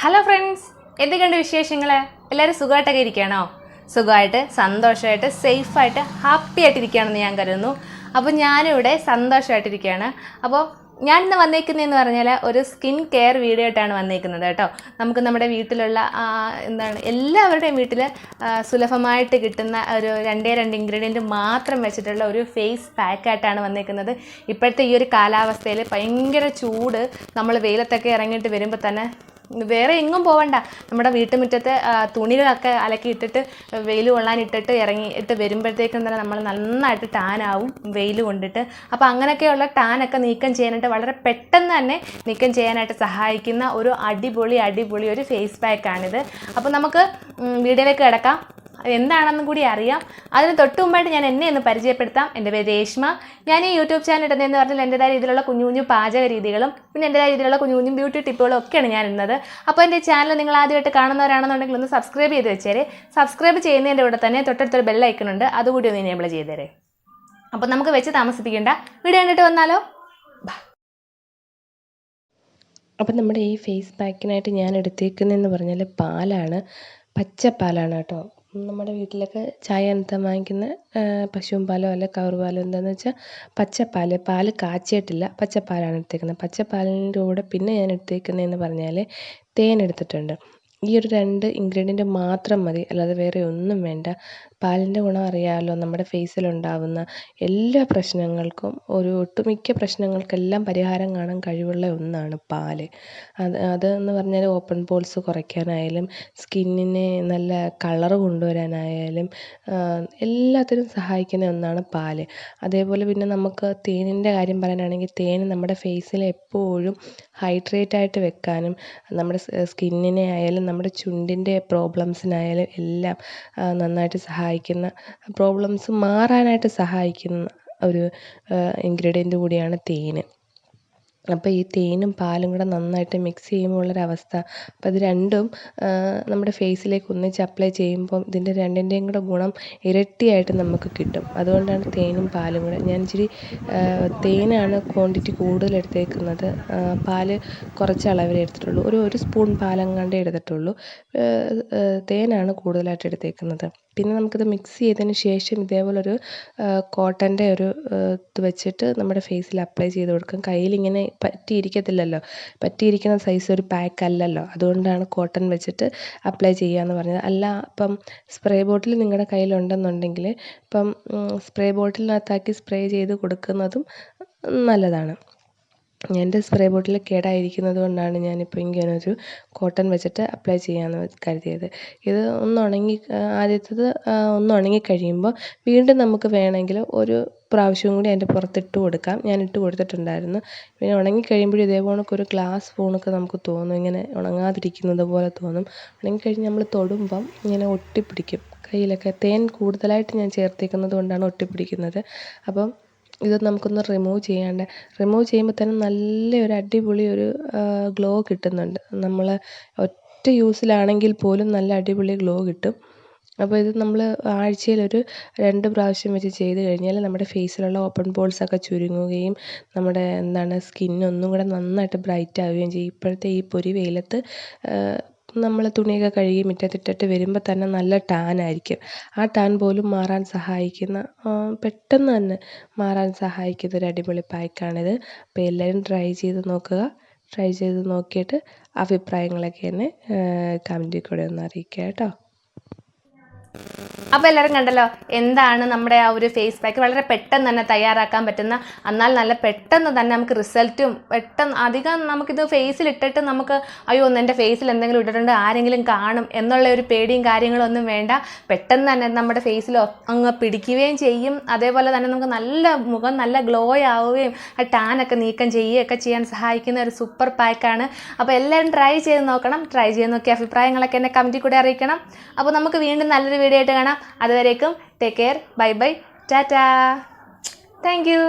Hello friends എന്തൊക്കെയുണ്ട് വിശേഷങ്ങൾ എല്ലാവരും സുഖമായിട്ടൊക്കെ ഇരിക്കുകയാണോ സുഖമായിട്ട് സന്തോഷമായിട്ട് സേഫായിട്ട് ഹാപ്പി ആയിട്ടിരിക്കുകയാണെന്ന് ഞാൻ കരുതുന്നു. അപ്പോൾ ഞാനിവിടെ സന്തോഷമായിട്ടിരിക്കുകയാണ് അപ്പോൾ ഞാൻ ഞാനിന്ന് വന്നേക്കുന്നതെന്ന് പറഞ്ഞാൽ ഒരു സ്കിൻ കെയർ വീഡിയോ ആയിട്ടാണ് വന്നേക്കുന്നത് കേട്ടോ. നമുക്ക് നമ്മുടെ വീട്ടിലുള്ള എന്താണ് എല്ലാവരുടെയും വീട്ടിൽ സുലഭമായിട്ട് കിട്ടുന്ന ഒരു രണ്ടേ രണ്ട് ഇൻഗ്രീഡിയന്റ് മാത്രം വെച്ചിട്ടുള്ള ഒരു ഫേസ് പാക്കായിട്ടാണ് വന്നേക്കുന്നത്. ഇപ്പോഴത്തെ ഈ ഒരു കാലാവസ്ഥയിൽ ഭയങ്കര ചൂട്. നമ്മൾ വെയിലത്തൊക്കെ ഇറങ്ങിയിട്ട് വരുമ്പോൾ തന്നെ വേറെ എങ്ങും പോവണ്ട. നമ്മുടെ വീട്ടുമുറ്റത്തെ തുണികളൊക്കെ അലക്കി ഇട്ടിട്ട് വെയിൽ കൊള്ളാനിട്ടിട്ട് ഇറങ്ങിയിട്ട് വരുമ്പോഴത്തേക്കും തന്നെ നമ്മൾ നന്നായിട്ട് ടാനാവും വെയിൽ കൊണ്ടിട്ട്. അപ്പോൾ അങ്ങനെയൊക്കെയുള്ള ടാനൊക്കെ നീക്കം ചെയ്യാനായിട്ട് വളരെ പെട്ടെന്ന് തന്നെ നീക്കം ചെയ്യാനായിട്ട് സഹായിക്കുന്ന ഒരു അടിപൊളി അടിപൊളി ഒരു ഫേസ് പാക്കാണിത്. അപ്പോൾ നമുക്ക് വീഡിയോയിലേക്ക് കിടക്കാം. എന്താണെന്നും കൂടി അറിയാം. അതിന് തൊട്ട് മുമ്പായിട്ട് ഞാൻ എന്നെ ഒന്ന് പരിചയപ്പെടുത്താം. എന്റെ പേര് രേഷ്മ. ഞാൻ ഈ യൂട്യൂബ് ചാനൽ ഇടുന്നതെന്ന് പറഞ്ഞാൽ എന്റെതായ രീതിയിലുള്ള കുഞ്ഞു കുഞ്ഞു പാചക രീതികളും പിന്നെ എന്റെതായ രീതിയിലുള്ള കുഞ്ഞു കുഞ്ഞു ബ്യൂട്ടി ടിപ്പുകളും ഒക്കെയാണ് ഞാൻ ഇന്നത് അപ്പോൾ എന്റെ ചാനൽ നിങ്ങൾ ആദ്യമായിട്ട് കാണുന്നവരാണെന്നുണ്ടെങ്കിൽ ഒന്ന് സബ്സ്ക്രൈബ് ചെയ്ത് വെച്ചേരെ. സബ്സ്ക്രൈബ് ചെയ്യുന്നതിന്റെ കൂടെ തന്നെ തൊട്ടടുത്തൊരു ഉണ്ട്. അതുകൂടി ഒന്ന് എനേബിൾ ചെയ്തേരെ. അപ്പോൾ നമുക്ക് വെച്ച് താമസിപ്പിക്കേണ്ട. വീഡിയോ കണ്ടിട്ട് വന്നാലോ? അപ്പം നമ്മുടെ ഈ ഫേസ് പാക്കിനായിട്ട് ഞാൻ എടുത്തേക്കുന്നതെന്ന് പറഞ്ഞാൽ പാലാണ്. പച്ചപ്പാലാണ് കേട്ടോ. നമ്മുടെ വീട്ടിലൊക്കെ ചായ എന്താ വാങ്ങിക്കുന്നത് പശുവിൻ പശുവും പാലോ അല്ലെങ്കിൽ കവർ പാലോ എന്താണെന്ന് വെച്ചാൽ പച്ചപ്പാൽ പാൽ കാച്ചിയിട്ടില്ല. പച്ചപ്പാലാണ് എടുത്തേക്കുന്നത് പച്ചപ്പാലിന്റെ കൂടെ പിന്നെ ഞാൻ എടുത്തേക്കുന്നതെന്ന് പറഞ്ഞാൽ തേൻ എടുത്തിട്ടുണ്ട്. ഈ ഒരു രണ്ട് ഇൻഗ്രീഡിയന്റ് മാത്രം മതി. അല്ലാതെ വേറെ ഒന്നും വേണ്ട. പാലിന്റെ ഗുണം അറിയാമല്ലോ നമ്മുടെ ഫേസിലുണ്ടാവുന്ന എല്ലാ പ്രശ്നങ്ങൾക്കും ഒരു ഒട്ടുമിക്ക പ്രശ്നങ്ങൾക്കെല്ലാം പരിഹാരം കാണാൻ കഴിവുള്ള ഒന്നാണ് പാൽ അത് അതെന്ന് പറഞ്ഞാൽ ഓപ്പൺ പോൾസ് കുറയ്ക്കാനായാലും സ്കിന്നിനെ നല്ല കളർ കൊണ്ടുവരാനായാലും എല്ലാത്തിനും സഹായിക്കുന്ന ഒന്നാണ് പാൽ അതേപോലെ പിന്നെ നമുക്ക് തേനിന്റെ കാര്യം പറയാനാണെങ്കിൽ തേൻ നമ്മുടെ ഫേസിൽ എപ്പോഴും ഹൈഡ്രേറ്റ് ആയിട്ട് വെക്കാനും നമ്മുടെ സ്കിന്നിനെ ആയാലും നമ്മുടെ ചുണ്ടിന്റെ പ്രോബ്ലംസിനായാലും എല്ലാം നന്നായിട്ട് സഹായിക്കുന്ന പ്രോബ്ലംസ് മാറാനായിട്ട് സഹായിക്കുന്ന ഒരു ഇൻഗ്രീഡിയന്റ് കൂടിയാണ് തേൻ. അപ്പോൾ ഈ തേനും പാലും കൂടെ നന്നായിട്ട് മിക്സ് ചെയ്യുമ്പോൾ ഉള്ള ഉള്ളൊരവസ്ഥ അപ്പോൾ ഇത് രണ്ടും നമ്മുടെ ഫേസിലേക്ക് ഒന്നിച്ച് അപ്ലൈ ചെയ്യുമ്പോൾ ഇതിന്റെ രണ്ടിന്റെയും കൂടെ ഗുണം ഇരട്ടിയായിട്ട് നമുക്ക് കിട്ടും. അതുകൊണ്ടാണ് തേനും പാലും കൂടെ. ഞാൻ ഇച്ചിരി തേനാണ് ക്വാണ്ടിറ്റി കൂടുതൽ എടുത്തേക്കുന്നത്. പാൽ കുറച്ച് അളവിൽ എടുത്തിട്ടുള്ളൂ. ഒരു ഒരു സ്പൂൺ പാലെങ്ങാണ്ടേ എടുത്തിട്ടുള്ളൂ. തേനാണ് കൂടുതലായിട്ട് എടുത്തേക്കുന്നത്. പിന്നെ നമുക്കിത് മിക്സ് ചെയ്തതിന് ശേഷം ഇതേപോലൊരു കോട്ടന്റെ ഒരു ഇത് വെച്ചിട്ട് നമ്മുടെ ഫേസിൽ അപ്ലൈ ചെയ്ത് കൊടുക്കും. കയ്യിലിങ്ങനെ പറ്റിയിരിക്കത്തില്ലല്ലോ. പറ്റിയിരിക്കുന്ന സൈസ് ഒരു പാക്ക് അല്ലല്ലോ. അതുകൊണ്ടാണ് കോട്ടൺ വെച്ചിട്ട് അപ്ലൈ ചെയ്യാമെന്ന് പറഞ്ഞത്. അല്ല ഇപ്പം സ്പ്രേ ബോട്ടിൽ നിങ്ങളുടെ കയ്യിലുണ്ടെന്നുണ്ടെങ്കിൽ ഇപ്പം സ്പ്രേ ബോട്ടിലിനകത്താക്കി സ്പ്രേ ചെയ്ത് കൊടുക്കുന്നതും നല്ലതാണ്. എന്റെ സ്പ്രേ ബോട്ടിൽ കേടായിരിക്കുന്നത് കൊണ്ടാണ് ഞാനിപ്പോൾ ഇങ്ങനെ ഒരു കോട്ടൺ വെച്ചിട്ട് അപ്ലൈ ചെയ്യാമെന്ന് കരുതിയത്. ഇത് ഒന്ന് ഉണങ്ങി ആദ്യത്തേത് ആ, ഒന്ന് ഉണങ്ങി കഴിയുമ്പോൾ വീണ്ടും നമുക്ക് വേണമെങ്കിൽ ഒരു പ്രാവശ്യവും കൂടി അതിന്റെ പുറത്തിട്ട് കൊടുക്കാം. ഞാൻ ഇട്ട് കൊടുത്തിട്ടുണ്ടായിരുന്നു. പിന്നെ ഉണങ്ങി കഴിയുമ്പോഴും ഇതേ കണക്ക് ഒരു ഗ്ലാസ് ഫോണൊക്കെ നമുക്ക് തോന്നും. ഇങ്ങനെ ഉണങ്ങാതിരിക്കുന്നത് പോലെ തോന്നും. ഉണങ്ങിക്കഴിഞ്ഞ് നമ്മൾ തൊടുമ്പം ഇങ്ങനെ ഒട്ടിപ്പിടിക്കും. കയ്യിലൊക്കെ തേൻ കൂടുതലായിട്ട് ഞാൻ ചേർത്തേക്കുന്നത് കൊണ്ടാണ് ഒട്ടിപ്പിടിക്കുന്നത്. അപ്പം ഇത് നമുക്കൊന്ന് റിമൂവ് ചെയ്യാണ്ട് റിമൂവ് ചെയ്യുമ്പോൾ തന്നെ നല്ല ഒരു അടിപൊളി ഒരു ഗ്ലോ കിട്ടുന്നുണ്ട്. നമ്മൾ ഒറ്റ യൂസിലാണെങ്കിൽ പോലും നല്ല അടിപൊളി ഗ്ലോ കിട്ടും. അപ്പോൾ ഇത് നമ്മൾ ആഴ്ചയിൽ ഒരു രണ്ട് പ്രാവശ്യം വെച്ച് ചെയ്ത് കഴിഞ്ഞാൽ നമ്മുടെ ഫേസിലുള്ള ഓപ്പൺ പോൾസ് ഒക്കെ ചുരുങ്ങുകയും നമ്മുടെ എന്താണ് സ്കിൻ ഒന്നും കൂടെ നന്നായിട്ട് ബ്രൈറ്റ് ആവുകയും ചെയ്യും. ഇപ്പോഴത്തെ ഈ പൊരി വെയിലത്ത് നമ്മൾ തുണിയൊക്കെ കഴുകി മുറ്റത്തിട്ടിട്ട് വരുമ്പോൾ തന്നെ നല്ല ടാൻ ആയിരിക്കും ആ ടാൻ പോലും മാറാൻ സഹായിക്കുന്ന പെട്ടെന്ന് തന്നെ മാറാൻ സഹായിക്കുന്ന ഒരു അടിപൊളി പായ്ക്കാണിത്. അപ്പോൾ എല്ലാവരും ട്രൈ ചെയ്ത് നോക്കുക. ട്രൈ ചെയ്ത് നോക്കിയിട്ട് അഭിപ്രായങ്ങളൊക്കെ എന്നെ കമന്റിൽ കൂടെ ഒന്ന് അറിയിക്കുക കേട്ടോ. അപ്പോൾ എല്ലാവരും കണ്ടല്ലോ എന്താണ് നമ്മുടെ ആ ഒരു ഫേസ് പാക്ക് വളരെ പെട്ടെന്ന് തന്നെ തയ്യാറാക്കാൻ പറ്റുന്ന എന്നാൽ നല്ല പെട്ടെന്ന് തന്നെ നമുക്ക് റിസൾട്ടും പെട്ടെന്ന് അധികം നമുക്കിത് ഫേസിൽ ഇട്ടിട്ട് നമുക്ക് അയ്യോ ഒന്ന് എന്റെ ഫേസിൽ എന്തെങ്കിലും ഇട്ടിട്ടുണ്ട് ആരെങ്കിലും കാണും എന്നുള്ള ഒരു പേടിയും കാര്യങ്ങളും ഒന്നും വേണ്ട. പെട്ടെന്ന് തന്നെ നമ്മുടെ ഫേസിൽ അങ്ങ് പിടിക്കുകയും ചെയ്യും. അതേപോലെ തന്നെ നമുക്ക് നല്ല മുഖം നല്ല ഗ്ലോ ആവുകയും ആ ടാനൊക്കെ നീക്കം ചെയ്യുകയൊക്കെ ചെയ്യാൻ സഹായിക്കുന്ന ഒരു സൂപ്പർ പാക്കാണ് അപ്പോൾ എല്ലാവരും ട്രൈ ചെയ്ത് നോക്കണം. ട്രൈ ചെയ്ത് നോക്കിയ അഭിപ്രായങ്ങളൊക്കെ എന്നെ കമന്റിൽ കൂടെ അറിയിക്കണം. അപ്പോൾ നമുക്ക് വീണ്ടും നല്ലൊരു വീഡിയോ ആയിട്ട് കാണാം. അതുവരേക്കും take care bye bye tata thank you